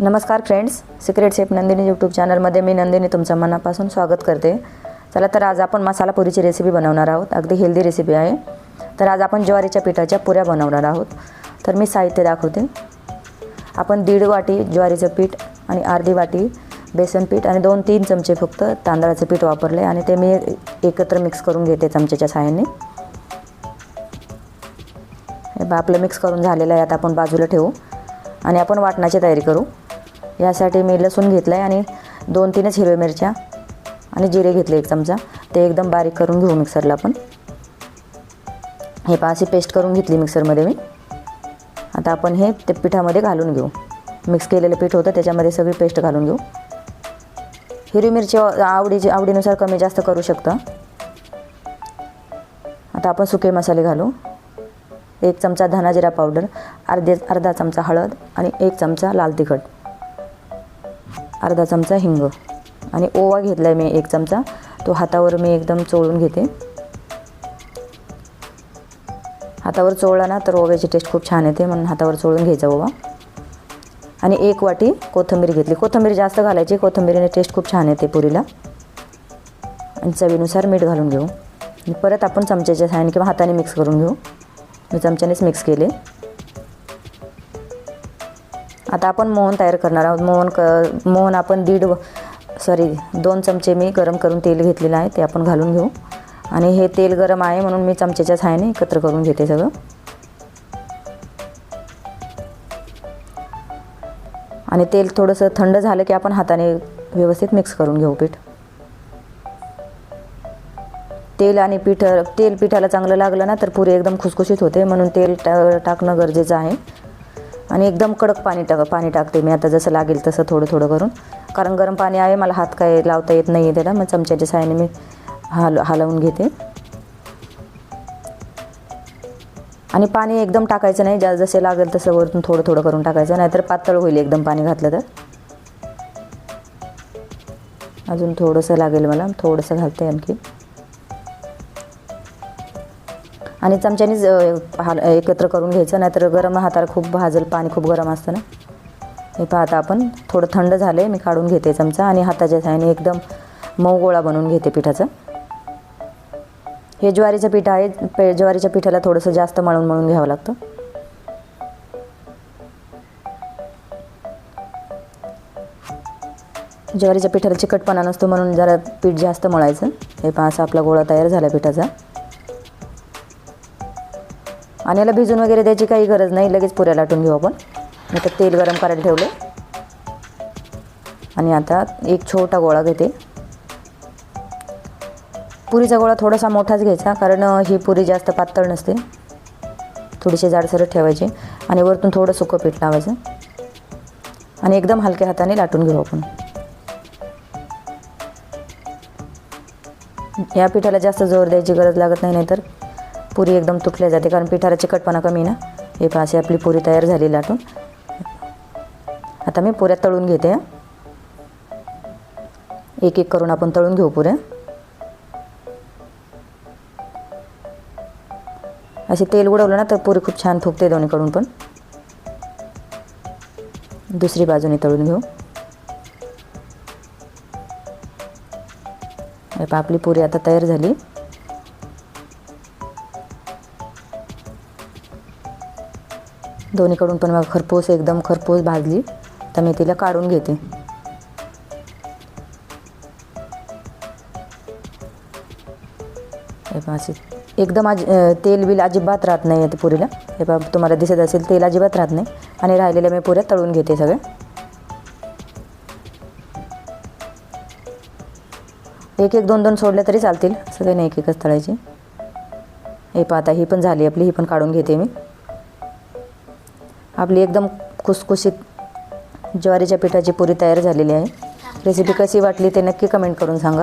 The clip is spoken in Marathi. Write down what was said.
नमस्कार friends secret chef Nandini YouTube चॅनलमध्ये मी नंदिनी तुमचं मनापासून स्वागत करते. चला तर आज आपण मसाला पुरीची रेसिपी बनवणार आहोत. अगदी हेल्दी रेसिपी आहे. तर आज आपण ज्वारीच्या पिठाच्या पुऱ्या बनवणार आहोत. तर मी साहित्य दाखवते. आपण दीड वाटी ज्वारीचं पीठ आणि अर्धी वाटी बेसन पीठ आणि दोन तीन चमचे फक्त तांदळाचं पीठ वापरले आणि ते मी एकत्र मिक्स करून घेते चमच्याच्या सहाय्याने. हे बा आपलं मिक्स करून झालेलं आहे. आता आपण बाजूला ठेवू आणि आपण वाटणाची तयारी करू. यासाठी मी लसूण घेतलं आहे आणि दोन तीनच हिरव्या मिरच्या आणि जिरे घेतले एक चमचा. ते एकदम बारीक करून घेऊ मिक्सरला आपण. हे पाशी अशी पेस्ट करून घेतली मिक्सरमध्ये मी. आता आपण हे ते पिठामध्ये घालून घेऊ. मिक्स केलेलं पीठ होतं त्याच्यामध्ये सगळी पेस्ट घालून घेऊ. हिरवी मिरची आवडीची आवडीनुसार कमी जास्त करू शकता. आता आपण सुके मसाले घालू. एक चमचा धनाजिरा पावडर अर्धे अर्धा चमचा हळद आणि एक चमचा लाल तिखट. अर्धा चमचा हिंग. आणि ओवा घेतला आहे मी एक चमचा. तो हातावर मी एकदम चोळून घेते. हातावर चोळला ना तर ओव्याची टेस्ट खूप छान येते. म्हणून हातावर चोळून घ्यायचा ओवा. आणि एक वाटी कोथिंबीर घेतली. कोथिंबीर जास्त घालायची. कोथिंबीरीने टेस्ट खूप छान येते पुरीला. आणि चवीनुसार मीठ घालून घेऊ. परत आपण चमच्याच्या साहाय्याने किंवा हाताने मिक्स करून घेऊ. मी चमच्यानेच मिक्स केले. आता आपण मोहन तयार करणार आहोत. मोहन क मोहन आपण दीड सॉरी दोन चमचे मी गरम करून तेल घेतलेलं आहे ते आपण घालून घेऊ. आणि हे तेल गरम आहे म्हणून मी चमच्याच्या सहाय्याने एकत्र करून घेते सगळं. आणि तेल थोडंसं थंड झालं की आपण हाताने व्यवस्थित मिक्स करून घेऊ पीठ. तेल आणि पीठ तेल पिठाला चांगलं लागलं ना तर पुरी एकदम खुसखुशीत होते म्हणून तेल टा टाकणं गरजेचं आहे. आणि एकदम कडक पाणी टाक पाणी टाकते मी. आता जसं लागेल तसं थोडं थोडं करून. कारण गरम पाणी आहे मला हात काय लावता येत नाही आहे त्याला. मग चमच्याच्या साहाय्याने मी हाल हलवून घेते. आणि पाणी एकदम टाकायचं नाही. ज्या जसे लागेल तसं वरतून थोडं थोडं करून टाकायचं. नाहीतर पातळ होईल एकदम पाणी घातलं तर. अजून थोडंसं लागेल मला. थोडंसं घालते आणखी. आणि चमच्यानेच हाल एकत्र करून घ्यायचं नाहीतर गरम हाताला खूप भाजल पाणी खूप गरम असतं ना. हे पाहता आपण. थोडं थंड झालं आहे मी काढून घेते चमचा आणि हाताच्या साहाय्याने एकदम मऊ गोळा बनवून घेते पिठाचं. हे ज्वारीचं पीठ आहे पे ज्वारीच्या पिठाला थोडंसं जास्त मळून मळून घ्यावं लागतं. ज्वारीच्या पिठाला चिकटपणा नसतो म्हणून जरा पीठ जास्त मळायचं. हे पहा असा आपला गोळा तयार झाला पिठाचा. आणि याला भिजून वगैरे द्यायची काही गरज नाही. लगेच पुऱ्या लाटून घेऊ आपण. मी तर तेल गरम करायला ठेवले आणि आता एक छोटा गोळा घेते. पुरीचा गोळा थोडासा मोठाच घ्यायचा कारण ही पुरी जास्त पातळ नसते. थोडीशी जाडसर ठेवायची. आणि वरतून थोडं सुकं पीठ लावायचं. आणि एकदम हलक्या हाताने लाटून घेऊ आपण. या पिठाला जास्त जोर द्यायची गरज लागत नाही नाहीतर पुरी एकदम तुटल्या जाते कारण पिठाला चिकटपणा कमी ना. हे पहा अशी आपली पुरी तयार झाली लाटून. आता मी पुऱ्या तळून घेते एक एक करून आपण तळून घेऊ पुऱ्या. असे तेल उडवलं ना तर पुरी खूप छान फुगते दोन्हीकडून पण. दुसरी बाजूने तळून घेऊ. हे आपली पुरी आता तयार झाली. दोन्हीकडून पण मग खरपूस एकदम खरपूस भाजली. तर मी तिला काढून घेते. हे एकदम आज तेल बिल अजिबात राहत नाही आहे पुरीला. हे बा तुम्हाला दिसत असेल तेल अजिबात राहत नाही. आणि राहिलेल्या मी पुऱ्या तळून घेते सगळे एक एक दोन दोन सोडल्या तरी चालतील. सगळे नाही एक एकच तळायची. हे पहा आता ही पण झाली आपली ही पण काढून घेते मी. आपली एकदम खुसखुशीत ज्वारीच्या पिठाची पुरी तयार झालेली आहे. रेसिपी कशी वाटली ते नक्की कमेंट करून सांगा.